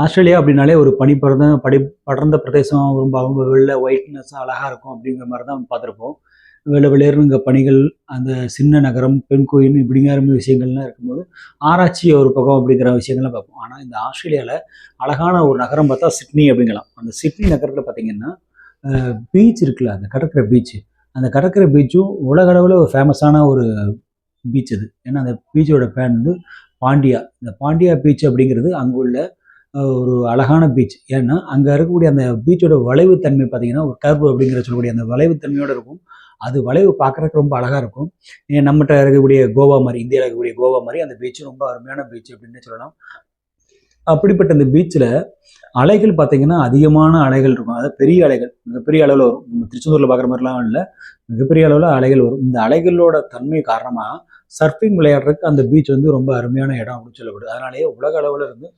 Australia அப்படின்னாலே ஒரு பனி படர்ந்த படி படர்ந்த பிரதேசம் ரொம்ப அவங்க வெளில ஒயிட்னஸ் அழகாக இருக்கும் அப்படிங்கிற மாதிரி தான் பார்த்துருப்போம். வெளில வெளியேறும் இங்கே பணிகள் அந்த சின்ன நகரம் பெண் கோயில் இப்படிங்கிற மாதிரி விஷயங்கள்லாம் இருக்கும்போது ஆராய்ச்சி ஒரு பக்கம் அப்படிங்கிற விஷயங்கள்லாம் பார்ப்போம். ஆனால் இந்த ஆஸ்திரேலியாவில் அழகான ஒரு நகரம் பார்த்தா சிட்னி அப்படிங்கலாம். அந்த சிட்னி நகரத்தில் பார்த்தீங்கன்னா பீச் இருக்குல்ல அந்த கடற்கரை பீச் அந்த கடற்கரை பீச்சும் உலக அளவில் ஒரு ஃபேமஸான ஒரு பீச் அது. ஏன்னா அந்த பீச்சோட பேன் வந்து பாண்டியா. இந்த பாண்டியா பீச் அப்படிங்கிறது அங்கே உள்ள ஒரு அழகான பீச். ஏன்னா அங்கே இருக்கக்கூடிய அந்த பீச்சோட வளைவுத்தன்மை பார்த்தீங்கன்னா ஒரு கர்வு அப்படிங்கிற சொல்லக்கூடிய அந்த வளைவுத்தன்மையோடு இருக்கும். அது வளைவு பார்க்குறதுக்கு ரொம்ப அழகாக இருக்கும். ஏன் நம்மகிட்ட இருக்கக்கூடிய கோவா மாதிரி இந்தியாவில் இருக்கக்கூடிய கோவா மாதிரி அந்த பீச் ரொம்ப அருமையான பீச் அப்படின்னு சொல்லலாம். அப்படிப்பட்ட அந்த பீச்சில் அலைகள் பார்த்தீங்கன்னா அதிகமான அலைகள் இருக்கும். அதாவது பெரிய அலைகள் மிகப்பெரிய அளவில் வரும். நம்ம திருச்செந்தூரில் பார்க்குற மாதிரிலாம் இல்லை. மிகப்பெரிய அளவில் அலைகள் வரும். இந்த அலைகளோட தன்மை காரணமாக சர்ஃபிங் விளையாடுறதுக்கு அந்த பீச் வந்து ரொம்ப அருமையான இடம் அப்படின்னு சொல்லப்படுது. அதனாலேயே உலக அளவில் இருந்து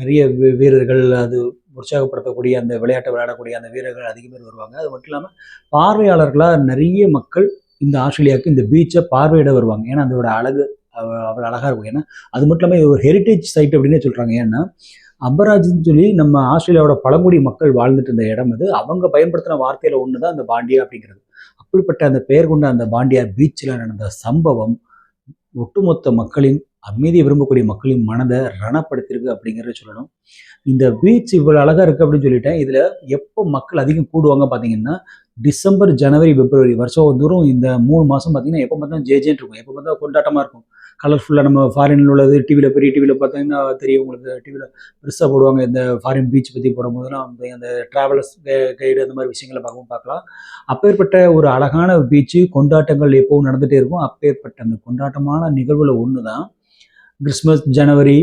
நிறைய வீரர்கள் அது உற்சாகப்படுத்தக்கூடிய அந்த விளையாட்டை விளையாடக்கூடிய அந்த வீரர்கள் அதிக பேர் வருவாங்க. அது மட்டும் இல்லாமல் பார்வையாளர்களாக நிறைய மக்கள் இந்த ஆஸ்திரேலியாவுக்கு இந்த பீச்சை பார்வையிட வருவாங்க. ஏன்னா அதோட அழகு அவ்வளோ அழகாக இருக்கும். ஏன்னா அது மட்டும் இல்லாமல் இது ஒரு ஹெரிட்டேஜ் சைட் அப்படின்னே சொல்கிறாங்க ஏன்னா அபராஜ்னு சொல்லி நம்ம ஆஸ்திரேலியாவோட பழங்குடி மக்கள் வாழ்ந்துட்டு இருந்த இடம் அது. அவங்க பயன்படுத்தின வார்த்தையில் ஒன்று தான் அந்த பாண்டியா அப்படிங்கிறது. அப்படிப்பட்ட அந்த பெயர் கொண்ட அந்த பாண்டியா பீச்சில் நடந்த சம்பவம் ஒட்டுமொத்த மக்களின் அமைதியை விரும்பக்கூடிய மக்களின் மனதை ரணப்படுத்தியிருக்கு அப்படிங்கிறத சொல்லணும். இந்த பீச் இவ்வளோ அழகாக இருக்குது அப்படின்னு சொல்லிட்டேன் இதில் எப்போ மக்கள் அதிகம் கூடுவாங்க பார்த்தீங்கன்னா டிசம்பர் ஜனவரி பிப்ரவரி வருஷம் தூரம் இந்த மூணு மாதம் பார்த்தீங்கன்னா எப்போ பார்த்தா ஜேஜேன்னு இருக்கும். எப்போ பார்த்தா கொண்டாட்டமாக இருக்கும். கலர்ஃபுல்லாக நம்ம ஃபாரினில் உள்ளது டிவியில் பெரிய டிவியில் பார்த்தீங்கன்னா தெரியும் உங்களுக்கு? டிவியில் பெருசாக போடுவாங்க. இந்த ஃபாரின் பீச் பற்றி போடும்போதெல்லாம் அந்த ட்ராவலர்ஸ் கைடு அந்த மாதிரி விஷயங்களை பார்க்கவும் பார்க்கலாம். அப்பேற்பட்ட ஒரு அழகான பீச்சு கொண்டாட்டங்கள் எப்பவும் நடந்துகிட்டே இருக்கும். அப்பேற்பட்ட அந்த கொண்டாட்டமான நிகழ்வுல ஒன்று தான் கிறிஸ்மஸ் ஜனவரி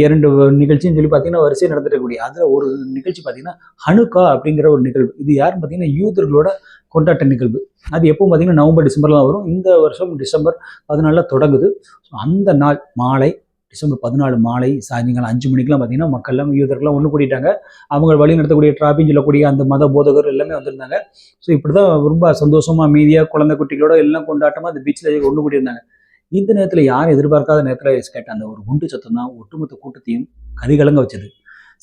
இரண்டு நிகழ்ச்சின்னு சொல்லி பார்த்தீங்கன்னா வரிசையாக நடந்துட்டக்கூடிய அதில் ஒரு நிகழ்ச்சி பார்த்தீங்கன்னா ஹனுக்கா அப்படிங்கிற ஒரு நிகழ்வு. இது யாருன்னு பார்த்தீங்கன்னா யூதர்களோட கொண்டாட்ட நிகழ்வு. அது எப்பவும் பார்த்தீங்கன்னா நவம்பர் டிசம்பர்லாம் வரும். இந்த வருஷம் டிசம்பர் பதினாலில் தொடங்குது. ஸோ அந்த நாள் மாலை டிசம்பர் பதினாலு மாலை சாயங்காலம் அஞ்சு மணிக்கெலாம் பார்த்தீங்கன்னா மக்கள் எல்லாம் யூதர்கள்லாம் ஒன்று கூட்டிட்டாங்க அவங்க வழி நடத்தக்கூடிய டிராபின்னு சொல்லக்கூடிய அந்த மத போதகர் எல்லாமே வந்திருந்தாங்க. ஸோ இப்படி தான் ரொம்ப சந்தோஷமாக அமைதியாக குழந்தை குட்டிகளோட எல்லாம் கொண்டாட்டமாக அந்த பீச்சில் ஒன்று கூட்டியிருந்தாங்க இந்த நேரத்தில் யாரும் எதிர்பார்க்காத நேரத்தில் கேட்ட அந்த ஒரு குண்டு சத்தம் தான் ஒட்டுமொத்த கூட்டத்தையும் கதிகலங்க வச்சது.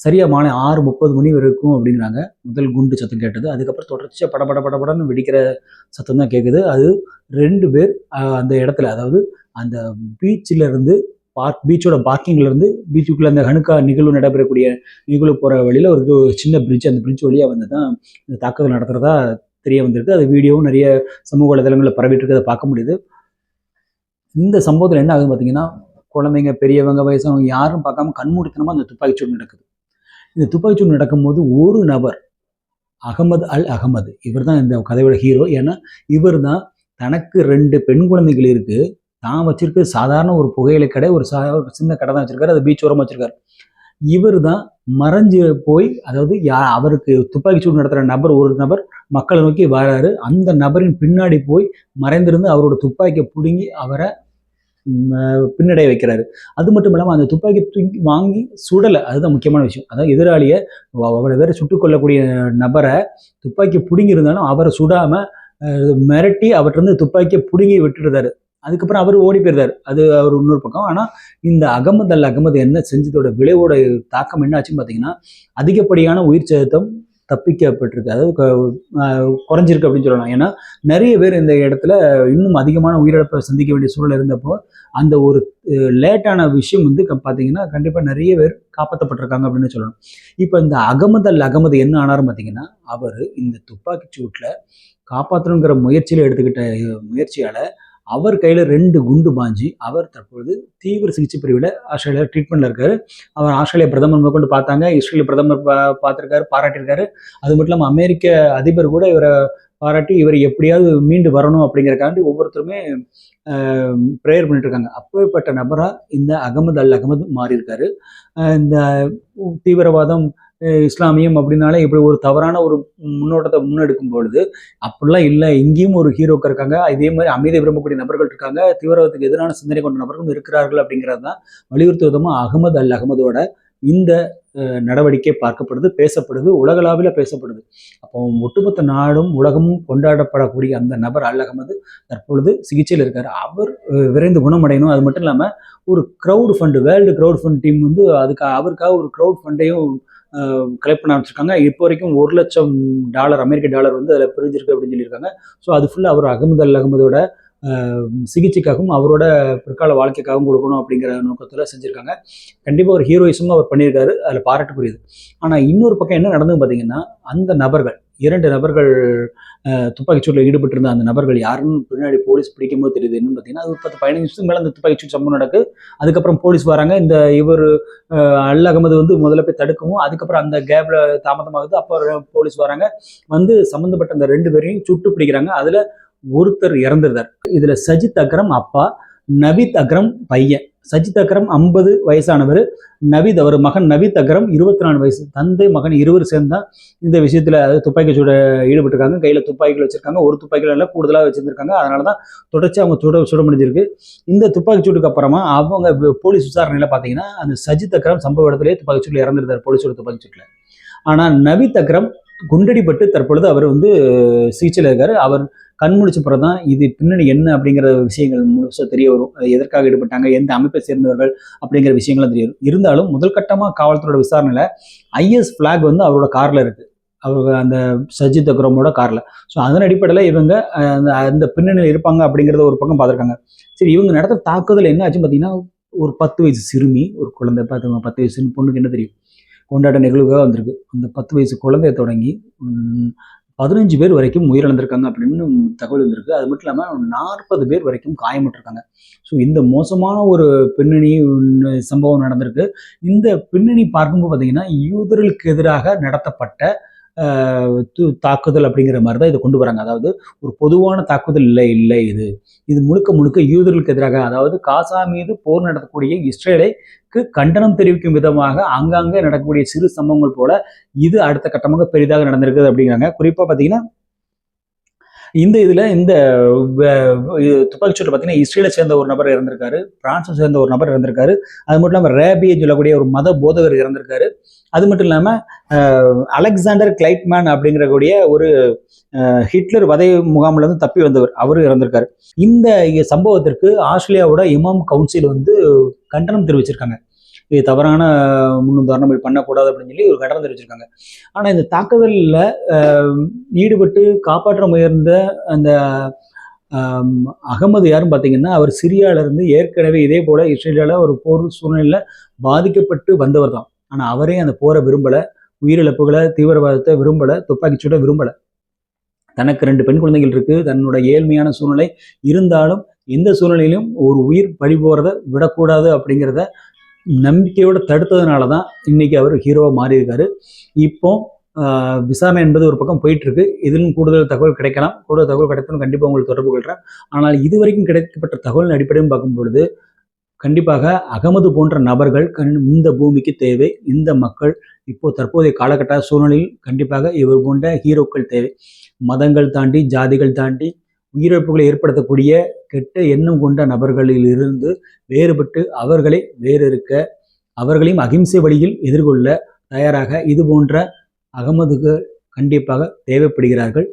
சரியா மாலை ஆறு முப்பது மணி வரைக்கும் அப்படிங்கிறாங்க. முதல் குண்டு சத்தம் கேட்டது. அதுக்கப்புறம் தொடர்ச்சியாக பட பட படபடன்னு வெடிக்கிற சத்தம் தான் கேட்குது அது ரெண்டு பேர் அந்த இடத்துல அதாவது அந்த பீச்சில் இருந்து பார்க் பீச்சோட பார்க்கிங்லேருந்து பீச்சுக்குள்ளே அந்த ஹனுக்கா நிகழ்வு நடைபெறக்கூடிய நிகழ்வு போகிற வழியில் ஒரு சின்ன பிரிட்ஜ் அந்த பிரிட்ஜ் வழியாக வந்து தான் இந்த தாக்குதல் நடத்துகிறதா தெரிய வந்திருக்கு. அது வீடியோவும் நிறைய சமூக வலைதளங்களில் பரவிட்டு இருக்கிறத பார்க்க முடியுது. இந்த சம்பவத்தில் என்ன ஆகுது பார்த்தீங்கன்னா குழந்தைங்க பெரியவங்க வயசானவங்க யாரும் பார்க்காம கண்மூடித்தனமாக அந்த துப்பாக்கிச்சூடு நடக்குது. இந்த துப்பாக்கிச்சூடு நடக்கும்போது ஒரு நபர் அகமது அல் அகமது இவர் தான் இந்த கதையோட ஹீரோ ஏன்னா இவர் தான் தனக்கு ரெண்டு பெண் குழந்தைகள் இருக்கு. தான் வச்சிருக்க சாதாரண ஒரு புகையிலை கடை ஒரு சா ஒரு சின்ன கடை தான் வச்சிருக்காரு. அது பீச் ஓரமாக வச்சிருக்காரு. இவர் தான் மறைஞ்சு போய் அதாவது யா அவருக்கு துப்பாக்கிச்சூடு நடத்துகிற நபர் ஒரு நபர் மக்களை நோக்கி வராரு. அந்த நபரின் பின்னாடி போய் மறைந்திருந்து அவரோட துப்பாக்கியை பிடுங்கி அவரை பின்னடைய வைக்கிறாரு. அது மட்டும் இல்லாமல் அந்த துப்பாக்கி தூக்கி வாங்கி சுடலை. அதுதான் முக்கியமான விஷயம். அதாவது எதிராளியை அவ- அவரை வேற சுட்டுக்கொள்ளக்கூடிய நபரை துப்பாக்கி பிடுங்கி இருந்தாலும் அவரை சுடாமல் மிரட்டி அவர்கிட்ட துப்பாக்கியை பிடுங்கி விட்டுடுறாரு. அதுக்கப்புறம் அவர் ஓடி போயிருந்தார் அது அவர் இன்னொரு பக்கம். ஆனால் இந்த அகமது அல் அகமது என்ன செஞ்சதோட விளைவோட தாக்கம் என்ன ஆச்சுன்னு பார்த்தீங்கன்னா அதிகப்படியான உயிர் சேதம் தப்பிக்கப்பட்டிருக்கு. அதாவது குறைஞ்சிருக்கு அப்படின்னு சொல்லலாம். ஏன்னா நிறைய பேர் இந்த இடத்துல இன்னும் அதிகமான உயிரிழப்பை சந்திக்க வேண்டிய சூழல் இருந்தப்போ அந்த ஒரு லேட்டான விஷயம் வந்து க- பார்த்தீங்கன்னா கண்டிப்பாக நிறைய பேர் காப்பாற்றப்பட்டிருக்காங்க அப்படின்னு சொல்லணும். இப்போ இந்த அகமது அல் அகமது என்ன ஆனாரும் பார்த்தீங்கன்னா அவர் இந்த துப்பாக்கி சூட்டில் காப்பாற்றணுங்கிற முயற்சியில் எடுத்துக்கிட்ட முயற்சியால் அவர் கையில் ரெண்டு குண்டு பாஞ்சி அவர் தற்பொழுது தீவிர சிகிச்சை பிரிவில் ஆஸ்திரேலியா ட்ரீட்மெண்ட்டில் இருக்கார். அவர் ஆஸ்திரேலியா பிரதமர் கொண்டு பார்த்தாங்க. இஸ்ரேலிய பிரதமர் பா பார்த்துருக்காரு பாராட்டியிருக்காரு. அது மட்டும் இல்லாமல் அமெரிக்க அதிபர் கூட இவரை பாராட்டி இவர் எப்படியாவது மீண்டு வரணும் அப்படிங்கிறக்காண்டி ஒவ்வொருத்தருமே ப்ரேயர் பண்ணிட்டு இருக்காங்க அப்பேற்பட்ட நபராக இந்த அகமது அல் அகமது மாறியிருக்காரு. இந்த தீவிரவாதம் இஸ்லாமியம் அப்படின்னாலே இப்படி ஒரு தவறான ஒரு முன்னோட்டத்தை முன்னெடுக்கும் பொழுது அப்படிலாம் இல்லை. இங்கேயும் ஒரு ஹீரோக்கள் இருக்காங்க. இதே மாதிரி அமைதி விரும்பக்கூடிய நபர்கள் இருக்காங்க. தீவிரவாதத்துக்கு எதிரான சிந்தனை கொண்ட நபர்களும் இருக்கிறார்கள் அப்படிங்கிறது தான் வலியுறுத்துவதமாக அகமது அல் அகமதோட இந்த நடவடிக்கை பார்க்கப்படுது பேசப்படுது உலகளாவில் பேசப்படுது. அப்போ ஒட்டுமொத்த நாடும் உலகமும் கொண்டாடப்படக்கூடிய அந்த நபர் அல் அகமது தற்பொழுது சிகிச்சையில் இருக்கார். அவர் விரைந்து குணமடையணும். அது மட்டும் இல்லாமல் ஒரு crowd fund world crowd fund team வந்து அதுக்கு அவருக்காக ஒரு க்ரௌட் ஃபண்டையும் கலெக்ட் பண்ண ஆரம்பிச்சிருக்காங்க. இப்போ வரைக்கும் ஒரு லட்சம் டாலர் அமெரிக்க டாலர் வந்து அதில் பிரிஞ்சிருக்கு அப்படின்னு சொல்லியிருக்காங்க. ஸோ அது ஃபுல்லாக அவர் அகமது அல் அகமதோட சிகிச்சைக்காகவும் அவரோட பிற்கால வாழ்க்கைக்காகவும் கொடுக்கணும் அப்படிங்கிற நோக்கத்தில் செஞ்சுருக்காங்க. கண்டிப்பாக ஒரு ஹீரோயிசமும் அவர் பண்ணியிருக்காரு. அதில் பாராட்டுக்குரியது ஆனால் இன்னொரு பக்கம் என்ன நடந்தது பார்த்தீங்கன்னா அந்த நபர்கள் இரண்டு நபர்கள் துப்பாக்கிச்சூட்டில் ஈடுபட்டிருந்த அந்த நபர்கள் யாருன்னு பின்னாடி போலீஸ் பிடிக்கும் போது தெரியுது. என்னன்னு பார்த்தீங்கன்னா அது ஒரு பத்து பதினஞ்சு நிமிஷத்துக்கு மேலே அந்த துப்பாக்கிச்சூட்டு சம்பவம் நடக்கு. அதுக்கப்புறம் போலீஸ் வராங்க. இந்த இவர் அல் அகமது வந்து முதல்ல போய் தடுக்கவும் அதுக்கப்புறம் அந்த கேப்ல தாமதமாகுது. அப்போ போலீஸ் வராங்க. வந்து சம்மந்தப்பட்ட அந்த ரெண்டு பேரையும் சுட்டு பிடிக்கிறாங்க. அதில் ஒருத்தர் இறந்துருந்தார். இதில் சஜித் அக்ரம் அப்பா நவித் அக்ரம் பையன். சஜித் அக்ரம் ஐம்பது வயசானவர் நவீத் அவர் மகன் நவீத் அக்ரம் இருபத்தி நாலு வயசு தந்தை மகன் இருவர் சேர்ந்து தான் இந்த விஷயத்தில் துப்பாக்கி சூட ஈடுபட்டிருக்காங்க. கையில் துப்பாக்கிகள் வச்சிருக்காங்க. ஒரு துப்பாக்கிகள் எல்லாம் கூடுதலாக வச்சுருந்துருக்காங்க. அதனால தான் தொடர்ச்சி அவங்க சுட சுட முடிஞ்சிருக்கு இந்த துப்பாக்கி சூட்டுக்கு அப்புறமா அவங்க போலீஸ் விசாரணையில் பார்த்தீங்கன்னா அந்த சஜித் அக்ரம் சம்பவ இடத்துலேயே துப்பாக்கி சூட்டில் இறந்திருந்தார் போலீஸோட துப்பாக்கி சூட்டில் ஆனால் நவீத் அக்ரம் குண்டடிப்பட்டு தற்பொழுது அவர் வந்து சிகிச்சையில் இருக்காரு. அவர் கண் முழிச்ச பிறகு தான் இது பின்னணி என்ன அப்படிங்கிற விஷயங்கள் முழுசாக தெரிய வரும். அது எதற்காக ஈடுபட்டாங்க எந்த அமைப்பை சேர்ந்தவர்கள் அப்படிங்கிற விஷயங்கள்லாம் தெரிய வரும். இருந்தாலும் முதல் கட்டமாக காவல்துறையோட விசாரணையில் ஐஎஸ் ஃப்ளாக் வந்து அவரோட காரில் இருக்குது அவங்க அந்த சஜித் அக்ரமோட காரில். ஸோ அதன் அடிப்படையில் இவங்க அந்த அந்த பின்னணியில் இருப்பாங்க அப்படிங்கிறத ஒரு பக்கம் பார்த்துருக்காங்க. சரி இவங்க நடத்துகிற தாக்குதல் என்ன ஆச்சுன்னு பார்த்தீங்கன்னா ஒரு பத்து வயசு சிறுமி ஒரு குழந்தை பார்த்துங்க பத்து வயசு பொண்ணுக்கு என்ன தெரியும்? கொண்டாட நிகழ்வுகளாக வந்திருக்கு. அந்த பத்து வயசு குழந்தைய தொடங்கி பதினஞ்சு பேர் வரைக்கும் உயிரிழந்திருக்காங்க அப்படின்னு தகவல் வந்திருக்கு. அது மட்டும் இல்லாமல் நாற்பது பேர் வரைக்கும் காயமிட்டிருக்காங்க ஸோ இந்த மோசமான ஒரு பின்னணி சம்பவம் நடந்திருக்கு. இந்த பின்னணி பார்க்கும்போது பார்த்தீங்கன்னா யூதர்களுக்கு எதிராக நடத்தப்பட்ட தாக்குதல் அப்படிங்கிற மாதிரி தான் இதை கொண்டு வராங்க. அதாவது ஒரு பொதுவான தாக்குதல் இல்லை இல்லை இது. இது முழுக்க முழுக்க யூதர்களுக்கு எதிராக அதாவது காசா மீது போர் நடத்தக்கூடிய இஸ்ரேலைக்கு கண்டனம் தெரிவிக்கும் விதமாக ஆங்காங்கே நடக்கக்கூடிய சிறு சம்பவங்கள் போல இது அடுத்த கட்டமாக பெரிதாக நடந்திருக்குது அப்படிங்கிறாங்க. குறிப்பாக பார்த்தீங்கன்னா இந்த இதில் இந்த துப்பாக்கிச்சூட்டில் பார்த்தீங்கன்னா இஸ்ரேலை சேர்ந்த ஒரு நபர் இறந்திருக்காரு பிரான்ஸை சேர்ந்த ஒரு நபர் இறந்திருக்காரு. அது மட்டும் இல்லாமல் ரேபின்னு சொல்லக்கூடிய ஒரு மத போதகர் இறந்திருக்காரு. அது மட்டும் இல்லாமல் அலெக்சாண்டர் கிளைட்மேன் அப்படிங்கிற கூடிய ஒரு ஹிட்லர் வதை முகாம்லேருந்து தப்பி வந்தவர் அவரும் இறந்திருக்காரு. இந்த சம்பவத்திற்கு ஆஸ்திரேலியாவோட இமாம் கவுன்சில் வந்து கண்டனம் தெரிவிச்சிருக்காங்க. இது தவறான முன்னுதாரணம் இப்படி பண்ணக்கூடாது அப்படின்னு சொல்லி ஒரு கடன் தெரிவிச்சிருக்காங்க. ஆனால் இந்த தாக்குதலில் ஈடுபட்டு காப்பாற்ற முயர்ந்த அந்த அகமது யாருன்னு பார்த்தீங்கன்னா அவர் சிரியால இருந்து ஏற்கனவே இதே போல இஸ்ரேலியாவில் ஒரு போர் சூழ்நிலையில் பாதிக்கப்பட்டு வந்தவர் தான். ஆனால் அவரே அந்த போரை விரும்பலை உயிரிழப்புகளை தீவிரவாதத்தை விரும்பலை துப்பாக்கிச்சூட விரும்பலை. தனக்கு ரெண்டு பெண் குழந்தைகள் இருக்கு. தன்னோட ஏழ்மையான சூழ்நிலை இருந்தாலும் எந்த சூழ்நிலையிலும் ஒரு உயிர் பழி போகிறத விடக்கூடாது அப்படிங்கிறத நம்பிக்கையோட தடுத்ததுனால தான் இன்னைக்கு அவர் ஹீரோவாக மாறியிருக்காரு. இப்போ விசாமை விசாரணை என்பது ஒரு பக்கம் போயிட்டுருக்கு. இதிலும் கூடுதல் தகவல் கிடைக்கலாம். கூடுதல் தகவல் கிடைத்தாலும் கண்டிப்பாக உங்களுக்கு தொடர்பு கொள்கிறேன் ஆனால் இதுவரைக்கும் கிடைக்கப்பட்ட தகவலின் அடிப்படையும் பார்க்கும் பொழுது கண்டிப்பாக அகமது போன்ற நபர்கள் கண் இந்த பூமிக்கு தேவை. இந்த மக்கள் இப்போ தற்போதைய காலகட்ட சூழ்நிலையில் கண்டிப்பாக இவர் போன்ற ஹீரோக்கள் தேவை. மதங்கள் தாண்டி ஜாதிகள் தாண்டி உயிரிழப்புகளை ஏற்படுத்தக்கூடிய கெட்ட எண்ணம் கொண்ட நபர்களில் இருந்து வேறுபட்டு அவர்களை வேறிருக்க அவர்களையும் அகிம்சை வழியில் எதிர்கொள்ள தயாராக இது போன்ற அகமதுக்கு கண்டிப்பாக தேவைப்படுகிறார்கள்.